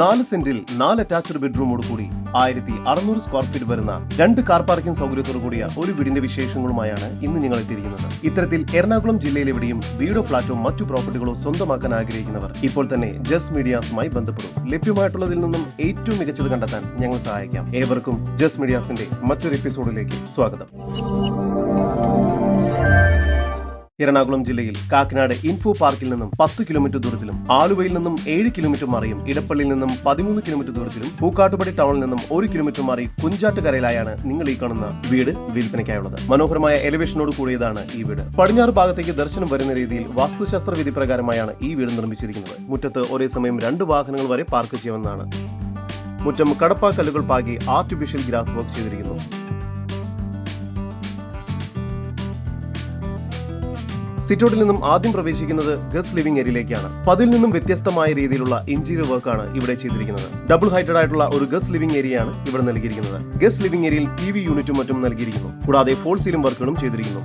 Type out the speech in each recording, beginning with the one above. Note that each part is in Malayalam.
നാല് സെന്റിൽ നാല് അറ്റാച്ച്ഡ് ബെഡ്റൂമോട് കൂടി ആയിരത്തി അറുന്നൂറ് സ്ക്വയർ ഫീറ്റ് വരുന്ന രണ്ട് കാർ പാർക്കിംഗ് സൗകര്യത്തോടു കൂടിയ ഒരു വീടിന്റെ വിശേഷങ്ങളുമായാണ് ഇന്ന് നിങ്ങൾ എത്തിയിരിക്കുന്നത്. ഇത്തരത്തിൽ എറണാകുളം ജില്ലയിലെവിടെയും വീടോ ഫ്ളാറ്റോ മറ്റു പ്രോപ്പർട്ടികളോ സ്വന്തമാക്കാൻ ആഗ്രഹിക്കുന്നവർ ഇപ്പോൾ തന്നെ ജസ് മീഡിയാസുമായി ബന്ധപ്പെടും. ലഭ്യമായിട്ടുള്ളതിൽ നിന്നും ഏറ്റവും മികച്ചത് കണ്ടെത്താൻ ഞങ്ങൾ സഹായിക്കാം. ഏവർക്കും ജസ് മീഡിയാസിന്റെ മറ്റൊരു എപ്പിസോഡിലേക്ക് സ്വാഗതം. എറണാകുളം ജില്ലയിൽ കാക്കനാട് ഇൻഫോ പാർക്കിൽ നിന്നും പത്ത് കിലോമീറ്റർ ദൂരത്തിലും ആലുവയിൽ നിന്നും ഏഴ് കിലോമീറ്റർ മാറിയും ഇടപ്പള്ളിയിൽ നിന്നും പതിമൂന്ന് കിലോമീറ്റർ ദൂരത്തിലും പൂക്കാട്ടുപടി ടൗണിൽ നിന്നും ഒരു കിലോമീറ്റർ മാറി കുഞ്ചാട്ടുകരയിലായാണ് നിങ്ങൾ ഈ കാണുന്ന വീട് വിൽപ്പനയ്ക്കായുള്ളത്. മനോഹരമായ എലിവേഷനോട് കൂടിയതാണ് ഈ വീട്. പടിഞ്ഞാറ് ഭാഗത്തേക്ക് ദർശനം വരുന്ന രീതിയിൽ വാസ്തുശാസ്ത്ര വിധി പ്രകാരമായാണ് ഈ വീട് നിർമ്മിച്ചിരിക്കുന്നത്. മുറ്റത്ത് ഒരേ സമയം രണ്ട് വാഹനങ്ങൾ വരെ പാർക്ക് ചെയ്യാവുന്നതാണ് മുറ്റം കടപ്പാക്കല്ലുകൾ പാകി ആർട്ടിഫിഷ്യൽ ഗ്രാസ് വർക്ക് ചെയ്തിരിക്കുന്നു. സിറ്റൗട്ടിൽ നിന്നും ആദ്യം പ്രവേശിക്കുന്നത് ഗസ് ലിവിംഗ് ഏരിയയിലേക്കാണ്. പതിൽ നിന്നും വ്യത്യസ്തമായ രീതിയിലുള്ള ഇന്റീരിയർ വർക്കാണ് ഇവിടെ ചെയ്തിരിക്കുന്നത്. ഡബിൾ ഹൈറ്റഡ് ആയിട്ടുള്ള ഒരു ഗസ് ലിവിംഗ് ഏരിയയാണ് ഇവിടെ നൽകിയിരിക്കുന്നത്. ഗസ് ലിവിംഗ് ഏരിയയിൽ ടി വി യൂണിറ്റും മറ്റും നൽകിയിരിക്കുന്നു. കൂടാതെ ഫോൾ സീലിംഗ് വർക്കുകളും ചെയ്തിരിക്കുന്നു.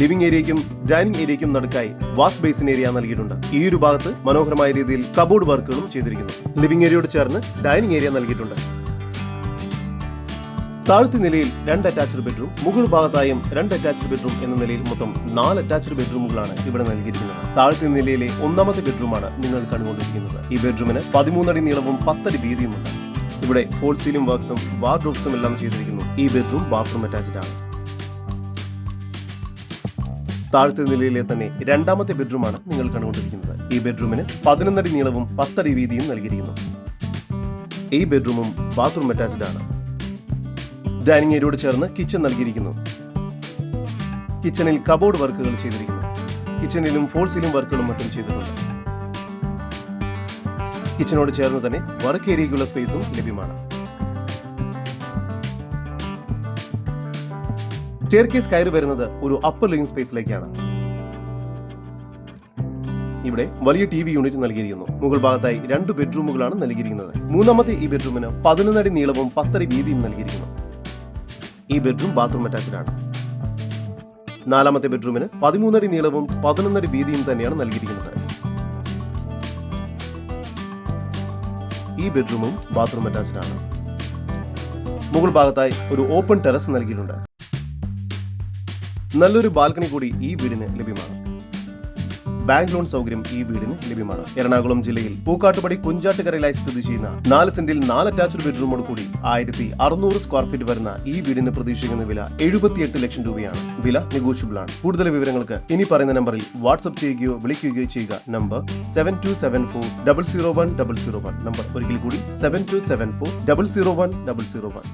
ലിവിംഗ് ഏരിയയ്ക്കും ഡൈനിങ് ഏരിയയ്ക്കും നടുക്കായി വാഷ് ബേസിൻ ഏരിയ നൽകിയിട്ടുണ്ട്. ഈ ഒരു ഭാഗത്ത് മനോഹരമായ രീതിയിൽ കബോർഡ് വർക്കുകളും ചെയ്തിരിക്കുന്നു. ലിവിംഗ് ഏരിയയോട് ചേർന്ന് ഡൈനിങ് ഏരിയ നൽകിയിട്ടുണ്ട്. താഴത്തെ നിലയിൽ രണ്ട് അറ്റാച്ച്ഡ് ബെഡ്റൂം മുകൾ ഭാഗത്തായും രണ്ട് അറ്റാച്ച്ഡ് ബെഡ്റൂം എന്ന നിലയിൽ മൊത്തം നാല് അറ്റാച്ച്ഡ് ബെഡ്റൂമുകളാണ് ഇവിടെ നൽകിയിരിക്കുന്നത്. താഴത്തെ നിലയിലെ ഒന്നാമത്തെ ബെഡ്റൂമാണ് നിങ്ങൾ കണ്ടുകൊണ്ടിരിക്കുന്നത്. ഈ ബെഡ്റൂമിന് പതിമൂന്നടി നീളവും പത്തടി വീതിയുമുണ്ട്. ഇവിടെ ഫോൾ സീലിംഗ് വർക്ക്സും വാർഡ്രോബ്സും എല്ലാം ചെയ്തിരിക്കുന്നു. ഈ ബെഡ്റൂം ബാത്റൂം അറ്റാച്ച്ഡ് ആണ്. താഴത്തെ നിലയിലെ തന്നെ രണ്ടാമത്തെ ബെഡ്റൂമാണ് നിങ്ങൾ കണ്ടുകൊണ്ടിരിക്കുന്നത്. ഈ ബെഡ്റൂമിന് പതിനൊന്നടി നീളവും പത്തടി വീതിയും നൽകിയിരിക്കുന്നു. ഈ ബെഡ്റൂമും ബാത്റൂം അറ്റാച്ച്ഡ് ആണ്. ഡൈനിങ് ഏരിയയോട് ചേർന്ന് കിച്ചൺ നൽകിയിരിക്കുന്നു. കിച്ചണിൽ കബോർഡ് വർക്കുകൾ ചെയ്തിരിക്കുന്നു. കിച്ചണിലും ഫോൾ സീലിംഗ് വർക്കുകളും മറ്റും ചെയ്തിട്ടുണ്ട്. കിച്ചനോട് ചേർന്ന് തന്നെ വർക്ക് ഏരിയയ്ക്കുള്ള സ്പേസും ലഭ്യമാണ്. സ്റ്റെയർ കേസ് കയറി വരുന്നത് ഒരു അപ്പർ ലിവിംഗ് സ്പേസിലേക്കാണ് ഇവിടെ വലിയ ടി വി യൂണിറ്റ് നൽകിയിരിക്കുന്നു. മുകൾ ഭാഗത്തായി രണ്ട് ബെഡ്റൂമുകളാണ് നൽകിയിരിക്കുന്നത്. മൂന്നാമത്തെ ഈ ബെഡ്റൂമിന് പതിനൊന്നടി നീളവും പത്തടി വീതിയും നൽകിയിരിക്കുന്നു. ഈ ബെഡ്റൂം ബാത്റൂം അറ്റാച്ച്ഡ് ആണ്. നാലാമത്തെ ബെഡ്റൂമിന് പതിമൂന്നടി നീളവും പതിനൊന്നടി വീതിയും തന്നെയാണ് നൽകിയിരിക്കുന്നത്. ഈ ബെഡ്റൂമും ബാത്റൂം അറ്റാച്ച്ഡ് ആണ്. മുകൾ ഭാഗത്തായി ഒരു ഓപ്പൺ ടെറസ് നൽകിയിട്ടുണ്ട്. നല്ലൊരു ബാൽക്കണി കൂടി ഈ വീടിന് ലഭ്യമാണ്. ബാങ്ക് ലോൺ സൗകര്യം ഈ വീടിന് ലഭ്യമാണ്. എറണാകുളം ജില്ലയിൽ പൂക്കാട്ടുപടി കുഞ്ചാട്ടുകരയിലായി സ്ഥിതി ചെയ്യുന്ന നാല് സെന്റിൽ നാല് അറ്റാച്ച്ഡ് ബെഡ്റൂമോട് കൂടി ആയിരത്തി അറുന്നൂറ് സ്ക്വയർ ഫീറ്റ് വരുന്ന ഈ വീടിന് പ്രതീക്ഷിക്കുന്ന വില എഴുപത്തിയെട്ട് ലക്ഷം രൂപയാണ്. വില നെഗോഷ്യബിൾ ആണ്. കൂടുതൽ വിവരങ്ങൾക്ക് ഇനി പറയുന്ന നമ്പറിൽ വാട്സ്ആപ്പ് ചെയ്യുകയോ വിളിക്കുകയോ ചെയ്യുക. Number seven two seven four double zero one double zero one number ഒരിക്കൽ കൂടി seven two seven four double zero one double zero one